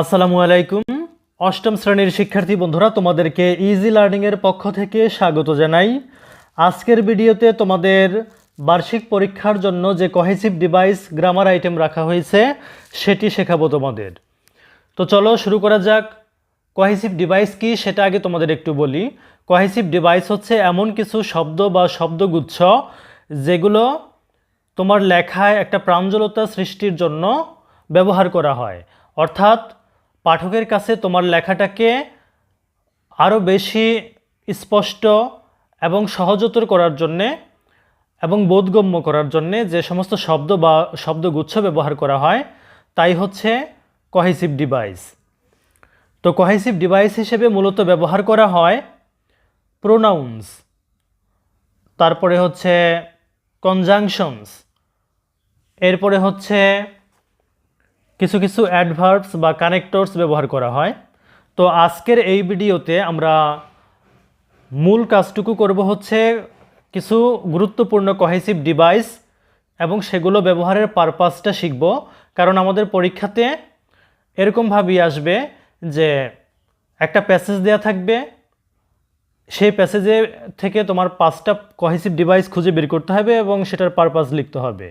আসসালামু আলাইকুম। অষ্টম শ্রেণির শিক্ষার্থী বন্ধুরা, তোমাদেরকে ইজি লার্নিংয়ের পক্ষ থেকে স্বাগত জানাই। আজকের ভিডিওতে তোমাদের বার্ষিক পরীক্ষার জন্য যে কহেসিভ ডিভাইস গ্রামার আইটেম রাখা হয়েছে, সেটি শেখাবো তোমাদের। তো চলো শুরু করা যাক। কহেসিভ ডিভাইস কি, সেটা আগে তোমাদের একটু বলি। কহেসিভ ডিভাইস হচ্ছে এমন কিছু শব্দ বা শব্দগুচ্ছ, যেগুলো তোমার লেখায় একটা প্রাঞ্জলতা সৃষ্টির জন্য ব্যবহার করা হয়। অর্থাৎ পাঠকের কাছে তোমার লেখাটাকে আরও বেশি স্পষ্ট এবং সহজতর করার জন্যে এবং বোধগম্য করার জন্যে যে সমস্ত শব্দ বা শব্দগুচ্ছ ব্যবহার করা হয়, তাই হচ্ছে কহেসিভ ডিভাইস তো কহেসিভ ডিভাইস হিসেবে মূলত ব্যবহার করা হয় প্রোনাউন্স তারপরে হচ্ছে কনজাংশনস এরপরে হচ্ছে কিছু কিছু অ্যাডভার্বস বা কানেক্টরস ব্যবহার করা হয়। তো আজকের এই ভিডিওতে আমরা মূল কাজটুকু করব হচ্ছে কিছু গুরুত্বপূর্ণ কহেসিভ ডিভাইস এবং সেগুলো ব্যবহারের পারপাসটা শিখব। কারণ আমাদের পরীক্ষাতে এরকমভাবেই আসবে যে একটা প্যাসেজ দেওয়া থাকবে, সেই প্যাসেজে থেকে তোমার পাঁচটা কহেসিভ ডিভাইস খুঁজে বের করতে হবে এবং সেটার পারপাস লিখতে হবে।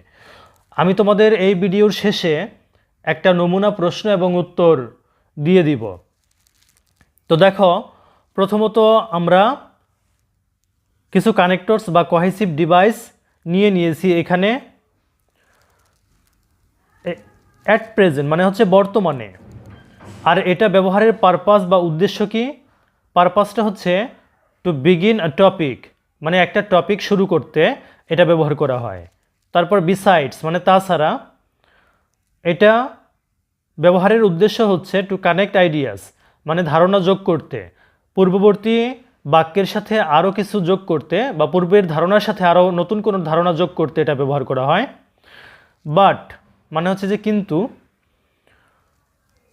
আমি তোমাদের এই ভিডিওর শেষে একটা নমুনা, প্রশ্ন এবং উত্তর দিয়ে দিব। তো দেখো, প্রথমত আমরা কিছু কানেক্টরস বা কহেসিভ ডিভাইস নিয়ে নিয়েছি এখানে। অ্যাট প্রেজেন্ট মানে হচ্ছে বর্তমানে। আর এটা ব্যবহারের পারপাস বা উদ্দেশ্য কি? পারপাসটা হচ্ছে টু বিগিন আ টপিক মানে একটা টপিক শুরু করতে এটা ব্যবহার করা হয়। তারপর বিসাইডস মানে তাছাড়া এটা ব্যবহারের উদ্দেশ্য হচ্ছে টু কানেক্ট আইডিয়াস মানে ধারণা যোগ করতে। পূর্ববর্তী বাক্যের সাথে আরও কিছু যোগ করতে বা পূর্বের ধারণার সাথে আরও নতুন কোনো ধারণা যোগ করতে এটা ব্যবহার করা হয়। বাট মানে হচ্ছে যে কিন্তু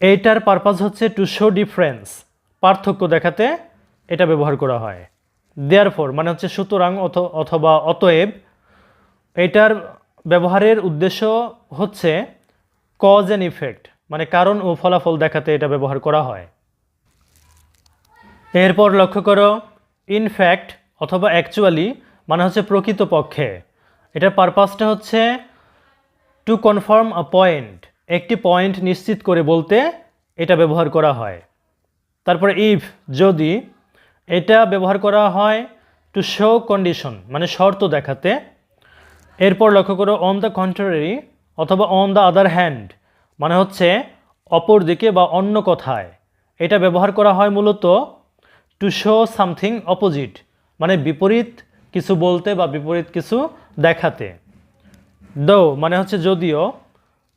এইটার পারপাস হচ্ছে টু শো ডিফারেন্স পার্থক্য দেখাতে এটা ব্যবহার করা হয়। দেয়ার ফর মানে হচ্ছে সুতরাং অথ- অথবা অতএব এটার ব্যবহারের উদ্দেশ্য হচ্ছে কজ অ্যান্ড ইফেক্ট মানে কারণ ও ফলাফল দেখাতে এটা ব্যবহার করা হয়। এরপর লক্ষ্য করো ইনফ্যাক্ট অথবা অ্যাকচুয়ালি মানে হচ্ছে প্রকৃতপক্ষে। এটার পারপাসটা হচ্ছে টু কনফার্ম আ পয়েন্ট একটি পয়েন্ট নিশ্চিত করে বলতে এটা ব্যবহার করা হয়। তারপরে ইফ যদি এটা ব্যবহার করা হয় টু শো কন্ডিশন মানে শর্ত দেখাতে। এরপর লক্ষ্য করো অন দ্য কন্ট্রারি অথবা অন দ্য আদার হ্যান্ড মানে হচ্ছে অপর দিকে বা অন্য কথায়। এটা ব্যবহার করা হয় মূলত টু শো সামথিং অপোজিট মানে বিপরীত কিছু বলতে বা বিপরীত কিছু দেখাতে। দো মানে হচ্ছে যদিও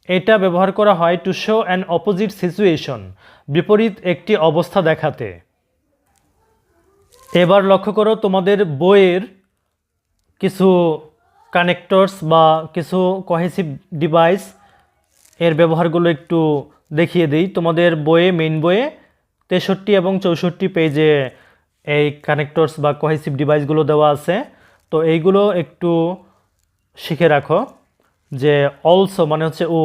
এটা ব্যবহার করা হয় to show an opposite situation বিপরীত একটি অবস্থা দেখাতে। এবার লক্ষ্য করো তোমাদের বইয়ের কিছু কানেক্টরস বা কিছু কহেসিভ ডিভাইস এর ব্যবহারগুলো একটু দেখিয়ে দিই। তোমাদের বইয়ে মেইন বইয়ে তেষট্টি এবং চৌষট্টি পেজে এই কানেক্টরস বা কহেসিভ ডিভাইসগুলো দেওয়া আছে। তো এইগুলো একটু শিখে রাখো যে অলসো মানে হচ্ছে ও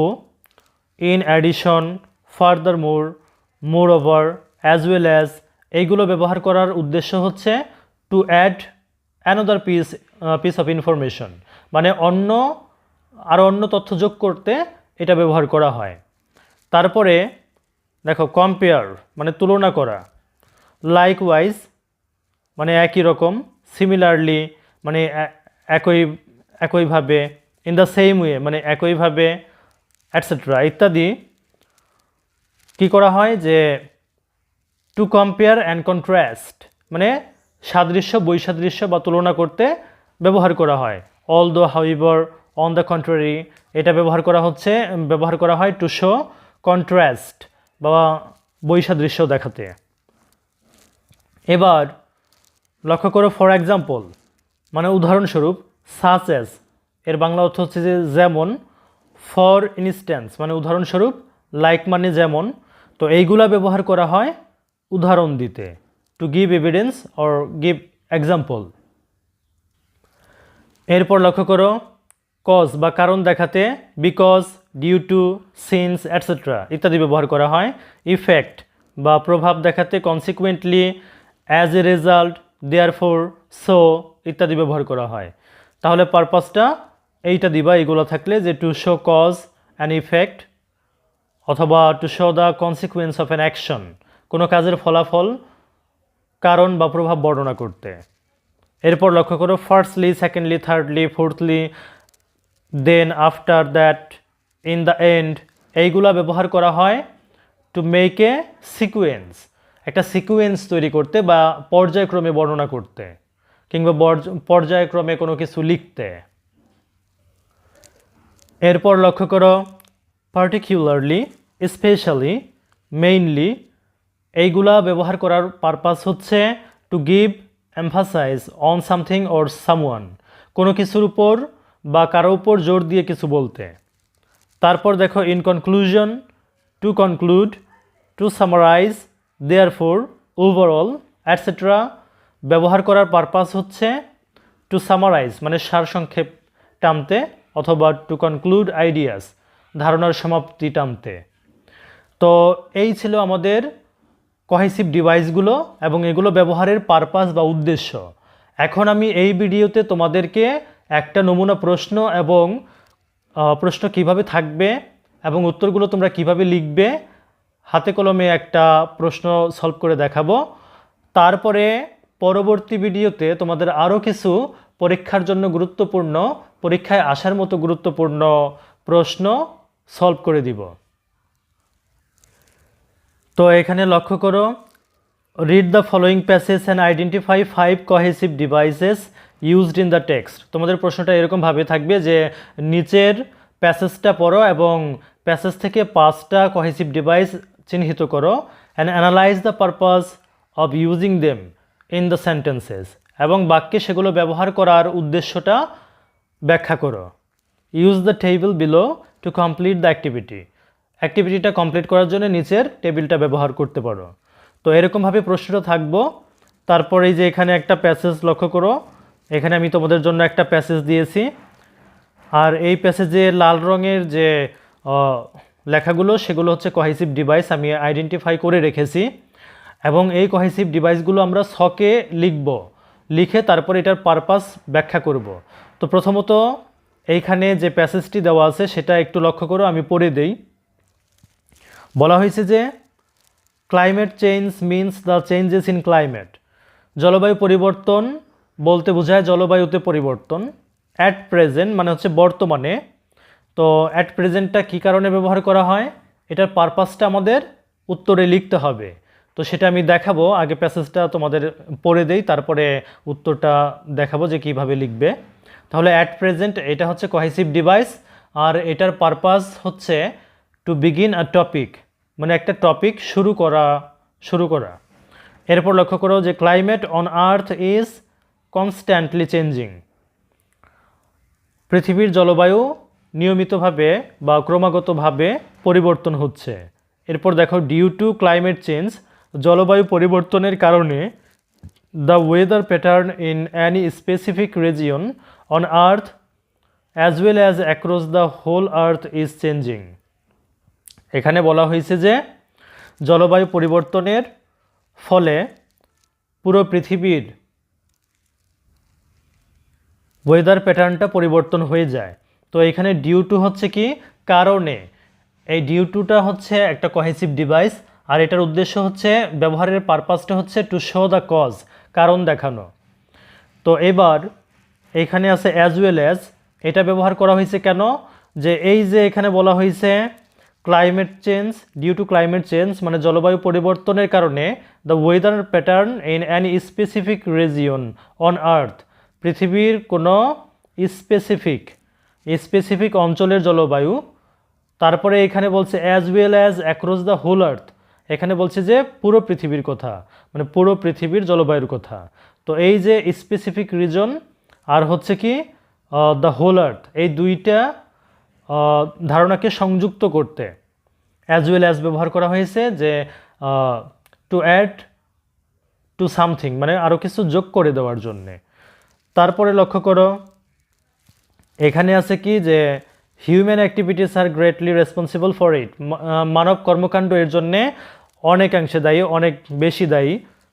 in addition furthermore moreover as well as এইগুলো ব্যবহার করার উদ্দেশ্য হচ্ছে to add another piece piece of information মানে অন্য, আর অন্য তথ্য যোগ করতে এটা ব্যবহার করা হয়। তারপরে দেখো কম্পেয়ার মানে তুলনা করা। লাইকওয়াইজ মানে একই রকম সিমিলারলি মানে একই, একইভাবে ইন দ্য সেম ওয়ে মানে একইভাবে অ্যাটসেট্রা ইত্যাদি। কি করা হয় যে টু কম্পেয়ার অ্যান্ড কন্ট্রাস্ট মানে সাদৃশ্য, বৈসাদৃশ্য বা তুলনা করতে ব্যবহার করা হয়। অল দো হাউইভার অন দ্য কন্ট্রারি এটা ব্যবহার করা হচ্ছে, ব্যবহার করা হয় টু শো কন্ট্রাস্ট বা বৈসাদৃশ্য দেখাতে। এবার লক্ষ্য করো ফর এক্সাম্পল মানে উদাহরণস্বরূপ সাচ অ্যাজ এর বাংলা অর্থ হচ্ছে যে যেমন ফর ইনস্ট্যান্স মানে উদাহরণস্বরূপ লাইক মানে যেমন, তো এইগুলা ব্যবহার করা হয় উদাহরণ দিতে to give evidence or give example এরপর লক্ষ্য করো কজ বা কারণ দেখাতে because due to since etcetera ইত্যাদি ব্যবহার করা হয়। ইফেক্ট বা প্রভাব দেখাতে consequently as a result therefore so ইত্যাদি ব্যবহার করা হয়। তাহলে পারপাসটা এইটা দিবা, এগুলো থাকলে যে to show cause and effect অথবা to show the consequence of an action কোনো কাজের ফলাফল, কারণ বা প্রভাব বর্ণনা করতে। এরপর লক্ষ্য করো firstly secondly thirdly fourthly then after that in the end এইগুলা ব্যবহার করা হয় টু মেক এ সিকুয়েন্স একটা সিকুয়েন্স তৈরি করতে বা পর্যায়ক্রমে বর্ণনা করতে, কিংবা পর্যায়ক্রমে কোনো কিছু লিখতে। এরপর লক্ষ্য করো পার্টিকুলারলি স্পেশালি মেইনলি এইগুলা ব্যবহার করার পারপাস হচ্ছে to give emphasize on something or someone কোনো কিছুর উপর বা কারও উপর জোর দিয়ে কিছু বলতে। তারপর দেখো in conclusion to conclude to summarize therefore overall etcetera ব্যবহার করার পারপাস হচ্ছে টু সামারাইজ মানে সারসংক্ষেপ টানতে অথবা টু কনক্লুড আইডিয়াস ধারণার সমাপ্তি টানতে। তো এই ছিল আমাদের কহেসিভ ডিভাইসগুলো এবং এগুলো ব্যবহারের পারপাস বা উদ্দেশ্য। এখন আমি এই ভিডিওতে তোমাদেরকে একটা নমুনা প্রশ্ন এবং প্রশ্ন কীভাবে থাকবে এবং উত্তরগুলো তোমরা কীভাবে লিখবে, হাতে কলমে একটা প্রশ্ন সলভ করে দেখাবো। তারপরে পরবর্তী ভিডিওতে তোমাদের আরও কিছু পরীক্ষার জন্য গুরুত্বপূর্ণ, পরীক্ষায় আসার মতো গুরুত্বপূর্ণ প্রশ্ন সলভ করে দিব। তো এখানে লক্ষ্য করো read the following passage and identify five cohesive devices used in the text তোমাদের প্রশ্নটা এরকমভাবে থাকবে যে নিচের প্যাসেজটা পড়ো এবং প্যাসেজ থেকে পাঁচটা কহেসিভ ডিভাইস চিহ্নিত করো and analyze the purpose of using them in the sentences এবং বাক্যে সেগুলো ব্যবহার করার উদ্দেশ্যটা ব্যাখ্যা করো। Use the table below to complete the activity অ্যাক্টিভিটিটা complete করার জন্য নিচের টেবিলটা ব্যবহার করতে পারো। তো এরকমভাবে প্রশ্নটা থাকব। তারপরে যে এখানে একটা প্যাসেজ লক্ষ্য করো। এখানে আমি তোমাদের জন্য একটা প্যাসেজ দিয়েছি। আর এই প্যাসেজে লাল রঙের যে লেখাগুলো, সেগুলো হচ্ছে কহেসিভ ডিভাইস আমি আইডেন্টিফাই করে রেখেছি। এবং এই কহেসিভ ডিভাইসগুলো আমরা ছকে লিখব। লিখে তারপর এটার পারপাস ব্যাখ্যা করব। তো প্রথমত এইখানে যে প্যাসেজটি দেওয়া আছে, সেটা একটু লক্ষ্য করো, আমি পড়ে দেই। বলা হয়েছে যে climate change means the changes in climate জলবায়ু পরিবর্তন বলতে বোঝায় জলবায়ুতে পরিবর্তন। অ্যাট প্রেজেন্ট মানে হচ্ছে বর্তমানে। তো অ্যাট প্রেজেন্টটা কী কারণে ব্যবহার করা হয়? এটার পারপাসটা আমাদের উত্তরে লিখতে হবে। তো সেটা আমি দেখাবো, আগে প্যাসেজটা তোমাদের পড়ে দেই, তারপরে উত্তরটা দেখাবো যে কীভাবে লিখবে। তাহলে অ্যাট প্রেজেন্ট এটা হচ্ছে কহেসিভ ডিভাইস আর এটার পারপাস হচ্ছে টু বিগিন আ টপিক মানে একটা টপিক শুরু করা শুরু করা। এরপর লক্ষ্য করো যে climate on earth is constantly changing পৃথিবীর জলবায়ু নিয়মিতভাবে বা ক্রমাগতভাবে পরিবর্তন হচ্ছে। এরপর দেখো ডিউ টু ক্লাইমেট চেঞ্জ জলবায়ু পরিবর্তনের কারণে the weather pattern in any specific region on earth as well as across the whole earth is changing এখানে বলা হয়েছে যে জলবায়ু পরিবর্তনের ফলে পুরো পৃথিবীর ওয়েদার প্যাটার্নটা পরিবর্তন হয়ে যায়। তো এখানে ডিউ টু হচ্ছে কি? কারণে। এই ডিউ টুটা হচ্ছে একটা কহেসিভ ডিভাইস আর এটার উদ্দেশ্য হচ্ছে ব্যবহারের পারপাসটা হচ্ছে টু শো দ্য কজ কারণ দেখানো। তো এবার এখানে আছে অ্যাজ ওয়েল অ্যাজ এটা ব্যবহার করা হয়েছে কেন? যে এই যে এখানে বলা হয়েছে climate change due to climate change মানে জলবায়ু পরিবর্তনের কারণে the weather pattern in an specific region on earth পৃথিবীর কোনো স্পেসিফিক স্পেসিফিক অঞ্চলের জলবায়ু। তারপরে এখানে বলছে as well as across the whole earth এখানে বলছে যে পুরো পৃথিবীর কথা মানে পুরো পৃথিবীর জলবায়ুর কথা। তো এই যে স্পেসিফিক রিজন আর হচ্ছে কি দ্য হোল আর্থ এই দুইটা ধারণাকে সংযুক্ত করতে অ্যাজ ওয়েল অ্যাজ ব্যবহার করা হয়েছে যে টু অ্যাড টু সামথিং মানে আরও কিছু যোগ করে দেওয়ার জন্যে। তারপরে লক্ষ্য করো, এখানে আছে কি যে human activities are greatly responsible for it মানব কর্মকাণ্ড এর জন্যে অনেকাংশে দায়ী, অনেক বেশি দায়ী।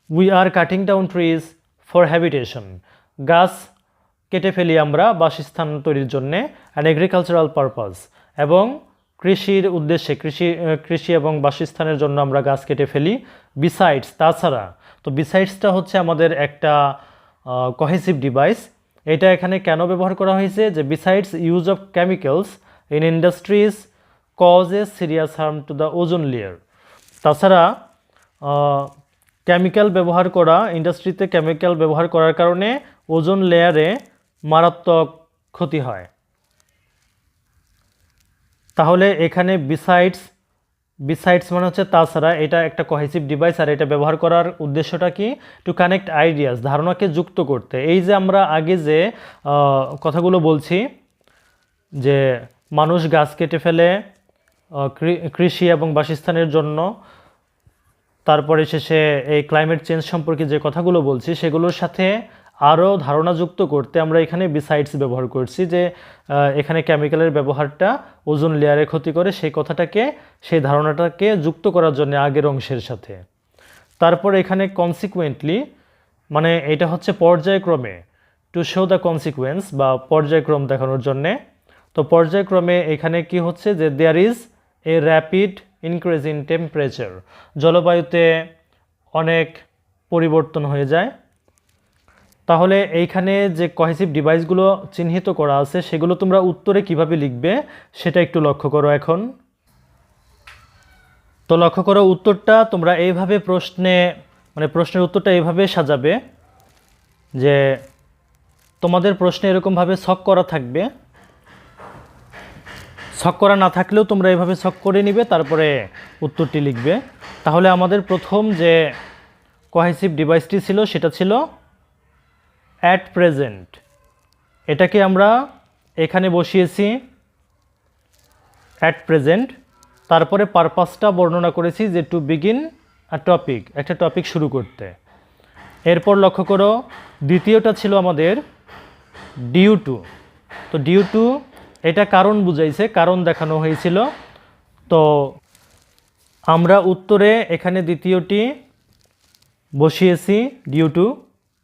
We are cutting down trees for habitation গাছ কেটে ফেলি আমরা বাসস্থান তৈরির জন্যে অ্যান্ড এগ্রিকালচারাল পারপাস এবং কৃষির উদ্দেশ্যে, কৃষি কৃষি এবং বাসস্থানের জন্য আমরা গাছ কেটে ফেলি বিসাইডস তাছাড়া, তো বিসাইডসটা হচ্ছে আমাদের একটা কহেসিভ ডিভাইস এটা এখানে কেন ব্যবহার করা হয়েছে? যে besides use of chemicals in industries causes serious harm to the ozone layer তাছাড়া কেমিক্যাল ব্যবহার করা ইন্ডাস্ট্রিতে কেমিক্যাল ব্যবহার করার কারণে ওজন লেয়ারে মারাত্মক ক্ষতি হয়। তাহলে এখানে বিসাইডস বিসাইডস মানে হচ্ছে তাছাড়া এটা একটা কহেসিভ ডিভাইস আর এটা ব্যবহার করার উদ্দেশ্যটা কি? টু কানেক্ট আইডিয়াস ধারণাকে যুক্ত করতে। এই যে আমরা আগে যে কথাগুলো বলছি, যে মানুষ গাছ কেটে ফেলে কৃষি এবং বাসস্থানের জন্য, তারপরে শেষে এই ক্লাইমেট চেঞ্জ সম্পর্কে যে কথাগুলো বলছি, সেগুলোর সাথে আরও ধারণা যুক্ত করতে আমরা এখানে বিসাইডস ব্যবহার করছি যে এখানে কেমিক্যালের ব্যবহারটা ওজন লেয়ারে ক্ষতি করে, সেই কথাটাকে, সেই ধারণাটাকে যুক্ত করার জন্য আগের অংশের সাথে। তারপর এখানে কনসিকুয়েন্টলি মানে এটা হচ্ছে পর্যায়ক্রমে টু শো দ্য কনসিকুয়েন্স বা পর্যায়ক্রম দেখানোর জন্যে। তো পর্যায়ক্রমে এখানে কি হচ্ছে যে there is a rapid increase in temperature জলবায়ুতে অনেক পরিবর্তন হয়ে যায়। তাহলে এইখানে যে কহেসিভ ডিভাইসগুলো চিহ্নিত করা আছে, সেগুলো তোমরা উত্তরে কীভাবে লিখবে, সেটা একটু লক্ষ্য করো এখন। তো লক্ষ্য করো, উত্তরটা তোমরা এইভাবে প্রশ্নে মানে প্রশ্নের উত্তরটা এইভাবে সাজাবে যে তোমাদের প্রশ্নে এরকমভাবে ছক করা থাকবে। ছক করা না থাকলেও তোমরা এভাবে ছক করে নিবে, তারপরে উত্তরটি লিখবে। তাহলে আমাদের প্রথম যে কহেসিভ ডিভাইসটি ছিল, সেটা ছিল অ্যাট প্রেজেন্ট এটাকে আমরা এখানে বসিয়েছি অ্যাট প্রেজেন্ট তারপরে পারপাসটা বর্ণনা করেছি যে টু বিগিন আ টপিক একটা টপিক শুরু করতে। এরপর লক্ষ্য করো, দ্বিতীয়টা ছিল আমাদের ডিউ টু তো ডিউ টু এটা কারণ বুঝাইছে, কারণ দেখানো হয়েছিল। তো আমরা উত্তরে এখানে দ্বিতীয়টি বসিয়েছি ডিউ টু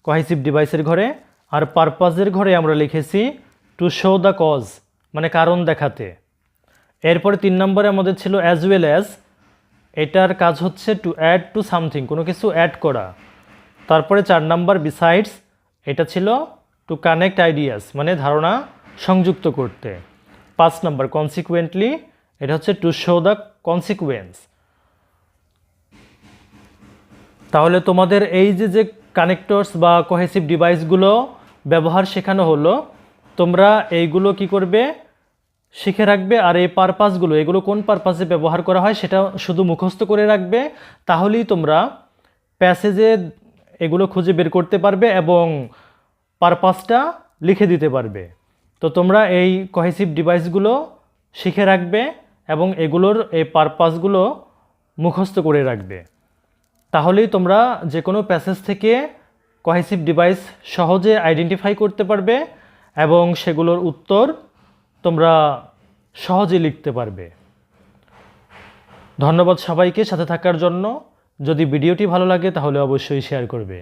কহেসিভ ডিভাইসের ঘরে, আর পারপাসের ঘরে আমরা লিখেছি টু শো দ্য কজ মানে কারণ দেখাতে। এরপরে তিন নম্বরে আমাদের ছিল অ্যাজ ওয়েল অ্যাজ এটার কাজ হচ্ছে টু অ্যাড টু সামথিং কোনো কিছু অ্যাড করা। তারপরে চার নাম্বার বিসাইডস এটা ছিল টু কানেক্ট আইডিয়াস মানে ধারণা সংযুক্ত করতে। পাঁচ নাম্বার কনসিকুয়েন্টলি এটা হচ্ছে টু শো দ্য কনসিকুয়েন্স তাহলে তোমাদের এই যে যে কানেক্টরস বা কোহেসিভ ডিভাইসগুলো ব্যবহার শেখানো হলো। তোমরা এইগুলো কি করবে? শিখে রাখবে আর এই পারপাসগুলো এগুলো কোন পারপাসে ব্যবহার করা হয় সেটা শুধু মুখস্থ করে রাখবে। তাহলেই তোমরা প্যাসেজে এগুলো খুঁজে বের করতে পারবে এবং পারপাসটা লিখে দিতে পারবে। তো তোমরা এই কহেসিভ ডিভাইসগুলো শিখে রাখবে এবং এগুলোর এই পারপাসগুলো মুখস্থ করে রাখবে। তাহলেই তোমরা যে কোনো প্যাসেজ থেকে কোহেসিভ ডিভাইস সহজে আইডেন্টিফাই করতে পারবে এবং সেগুলোর উত্তর তোমরা সহজে লিখতে পারবে। ধন্যবাদ সবাইকে সাথে থাকার জন্য। যদি ভিডিওটি ভালো লাগে তাহলে অবশ্যই শেয়ার করবে।